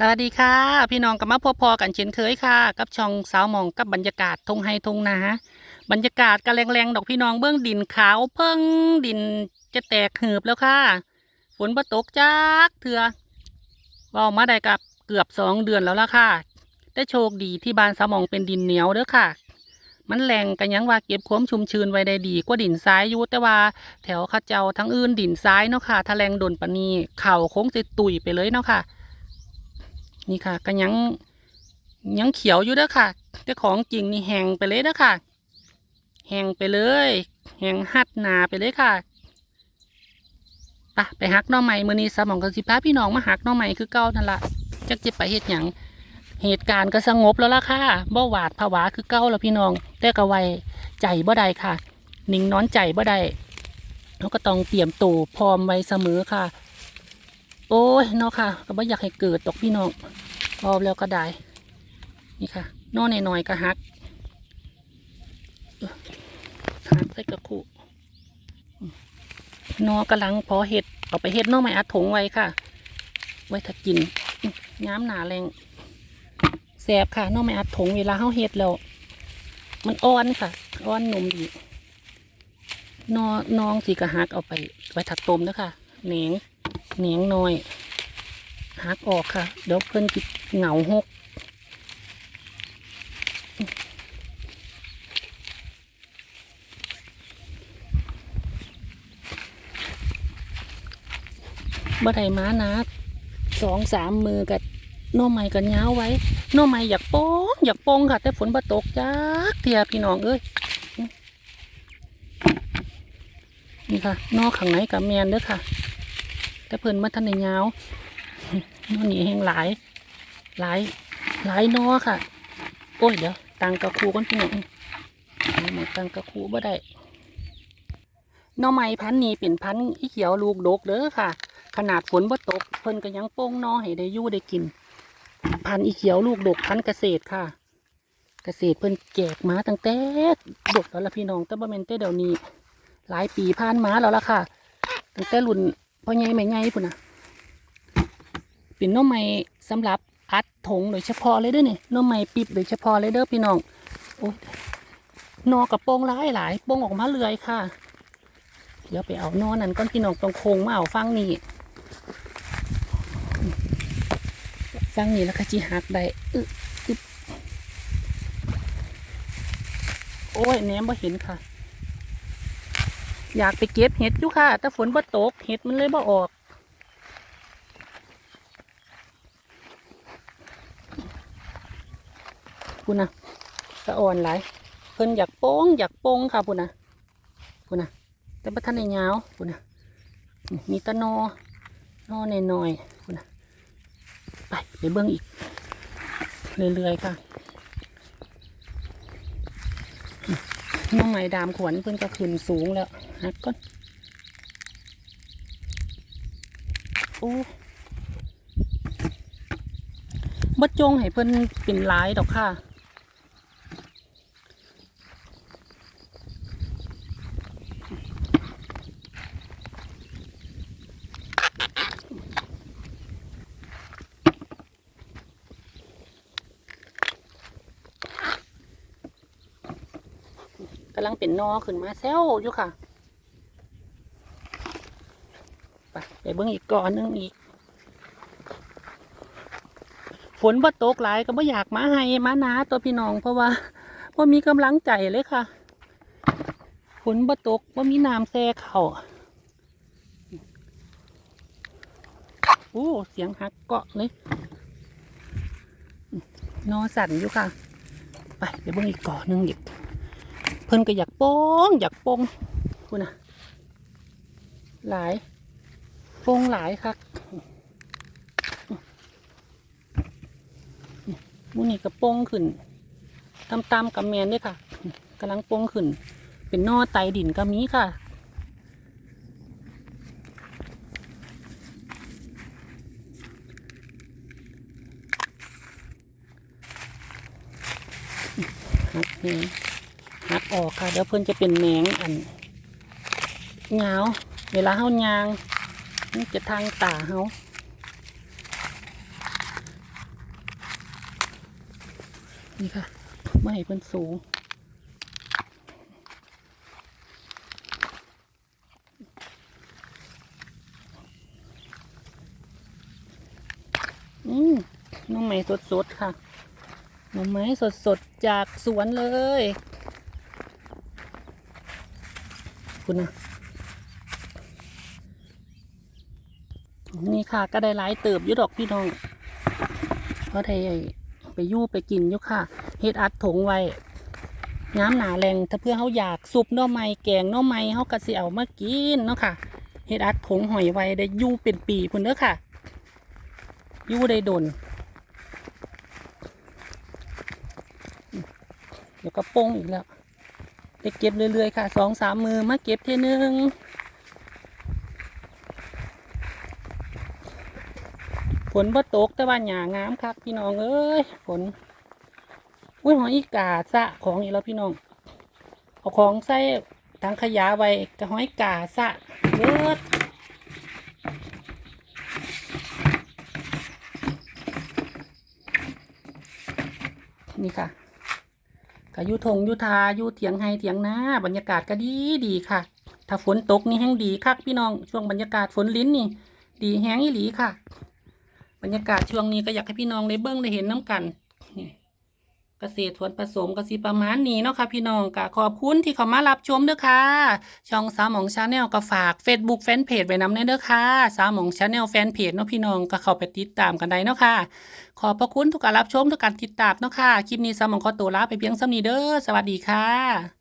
สวัสดีค่ะ พี่น้องกลับมาพบพอกันเช่นเคยค่ะ กับช่องสาวหมองกับบรรยากาศทงไฮทงนาบรรยากาศกระแรงๆดอกพี่น้องเบื้องดินขาวเพิ่งดินจะแตกหืบแล้วค่ะ ฝนบ่ตกจักเถื่อว่ามาได้กับเกือบสองเดือนแล้วละค่ะแต่โชคดีที่บ้านสาวหมองเป็นดินเหนียวเด้อค่ะ มันแรงกันยังว่าเก็บความชุ่มชื้นไว้ได้ดีกว่าดินทรายยู่แต่ว่าแถวข้าเจ้าทั้งอื่นดินทรายเนาะค่ะถ้าแรงโดนปนีเข่าโค้งสิตุยไปเลยเนาะค่ะ นี่ค่ะก็ยังยังเขียวอยู่เด้อค่ะ แต่ของจริงนี่แห้งไปเลยเด้อค่ะ แห้งไปเลยแห้งหัดหนาไปเลยค่ะไปไปหักน่อไม้มือนี้สมองกันสิพาพี่น้องมาหักน่อไม้คือเก่านั่นละจักจะไปเฮ็ดหยังเหตุการณ์ก็สงบแล้วล่ะค่ะบ่หวาดผวาคือเก่าแล้วพี่น้อง แต่ก็ไวใจบ่ได้ค่ะ นิ่งนอนใจบ่ได้เราก็ต้องเตรียมตัวพร้อมไว้เสมอค่ะ โอ้ยเนาะค่ะก็บ่อยากให้เกิดตกพี่น้องพอแล้วก็ได้ นี่ค่ะนอนหน่อยๆก็หักหักใส่กระคุนอกำลังพอเห็ดเอาไปเห็ดนอไม่อัดถงไว้ค่ะ ไว้ถ้ากินอืมย้ำหนาแรงแสบค่ะนอไม่อัดถงเวลาเข้าเห็ดแล้ว มันอ่อนค่ะอ่อนนมดีนอน้องสีกระหักเอาไปไว้ถักต้มนะคะเหนง เหนียงน้อยหักออกค่ะ เดี๋ยวเพิ่อนจิเหงาหกบ่ได้มานะสองสามมือกับน้อไม้กันย้าไว้น้อไม้อยากโป้งอยากโป้งค่ะ แต่ฝนบ่ตกจักเทียพี่น้องเอ้ยนี่ค่ะนอกข้างในกับแมนเด้อค่ะ แต่เพิ่นมาทันในยาวนอนี่แห้งหลาย หลาย หลายนอค่ะ โอ้ยเดี๋ยวตังกระคูก่อนพี่น้องมตังกระคูบ่ได้นอไม้พันธุ์นี้เป็นพันธุ์อีเขียวลูกดกเด้อค่ะ ขนาดฝนบ่ตก เพิ่นก็ยังโป้งนอให้ได้ยู่ได้กิน พันธุ์อีเขียวลูกดกพันธุ์เกษตรค่ะ เกษตรเพิ่นแจกมาตั้งแต่ดกแล้วล่ะพี่น้องแต่บ่แม่นแต่เดี๋ยวนี้ หลายปีผ่านมาแล้วล่ะค่ะ ตั้งแต่รุ่น พอใหญ่แม่ใหญ่พุ่นนะเป็นน้อไม้สำหรับอัดถงโดยเฉพาะเลยเด้อนี่น้อไม้ปิบโดยเฉพาะเลยเด้อพี่น้องโอ้ยนอกระโปรงหลายหลายโปงออกมาเลื่อยค่ะ เดี๋ยวไปเอานอนั้นก้อนพี่น้องตรงโค้งมาเอาฟังนี่ฟังนี่แล้วก็จีหักได้อึบอึบโอ้ยแหนมบ่เห็นค่ะ อยากไปเก็บเห็ดอยู่ค่ะ แต่ฝนบ่ตก เห็ดมันเลยบ่ออกพูนะสะอ่อนหลายเพิ่นอยากโป้งอยากโป้งค่ะพูนะพูนะแต่บ่ทันในยาวพูนะมีตะนอนอหน่อยๆพูนะไปไปเบิ่งอีก เรื่อยๆค่ะ น้องไม้ดามขวนเพิ่นก็ขึ้นสูงแล้วหักก้นโอ้บดจงให้เพิ่นเป็นหลายดอกค่ะำลังเป็นนอขึ้นมาแซวอยู่ค่ะไปไปเบิ่งอีกก่อนหนึงอีก ฝนบ่ตกหลายก็บ่อยากมาให้มานาตัวพี่น้องเพราะว่าบ่มีกำลังใจเลยค่ะ ฝนบ่ตกบ่มีน้ำแซ่เขาโอ้เสียงหักเกาะเลย นอสั่นอยู่ค่ะ ไปไปเบิ่งอีกก่อนหนึงอีก เพิ่นก็อยากโป้งอยากโป้งคุณน่ะหลายโป้งหลายคักมูนี่ก็โป้งขึ้นตามตามกับแมนด้วยค่ะกำลังโป้งขึ้น เป็นนอไตดินก็มีค่ะหักแหักออกค่ะ เดี๋ยวเพิ่อนจะเป็นแหนงอันยาเวลาเฮายางมันจะทางตาเฮานี่ค่ะไม่ให้เพิ่อนสูงอืมน้องไม้สดๆค่ะหน้องไม้สดๆ จากสวนเลย คุณนะนี่ค่ะ ก็ได้หลายเติบยู่ดอกพี่น้องเพราะไทยไปยู่ไปกินยู่ค่ะเฮ็ดอัดถงไว้น้ำหนาแรงถ้าเพื่อเขาอยากซุปหน่อไม้แกงหน่อไม้เขาก็สิเอามากินเนาะค่ะเฮ็ดอัดถงหอยไว้ได้ยู่เป็นปีพุ่นเด้อค่ะยู่ได้ดนเดี๋ยวก็โป้งอีกแล้ว ได้เก็บเรื่อยๆค่ะสองสามมือมาเก็บเทีนึงฝนบ่ตกแต่ว่าหยางามคักพี่น้องเอ้ยฝนอุ้ยหอยอีกาสะของอีกแล้วพี่น้องเอาของใส่ถังขยะไว้กับหอยกาสะเบิดนี่ค่ะ ก็อยู่ทงอยู่ทาอยู่เถียงไฮเถียงนาบรรยากาศก็ดีดีค่ะ ถ้าฝนตกนี่แห้งดีคักพี่น้องช่วงบรรยากาศฝนลิ้นนี่ ดีแห้งอีหลีค่ะ บรรยากาศช่วงนี้ก็อยากให้พี่น้องได้เบิ้งได้เห็นน้ำกัน เกษตรสวนผสมกสิประมาณนี้เนาะค่ะพี่น้องก็ขอบคุณที่เข้ามารับชมเด้อค่ะ ช่องสาวหมองชาแนลก็ฝาก Facebook แฟนเพจไว้นำแน่เด้อค่ะสาวหมองชาแนลแฟนเพจเนาะพี่น้องก็เข้าไปติดตามกันได้เนาะค่ะ ขอบพระคุณทุกการรับชมทุกการติดตามเนาะค่ะ คลิปนี้สาวหมองขอตัวลาไปเพียงสำนี้เด้อสวัสดีค่ะ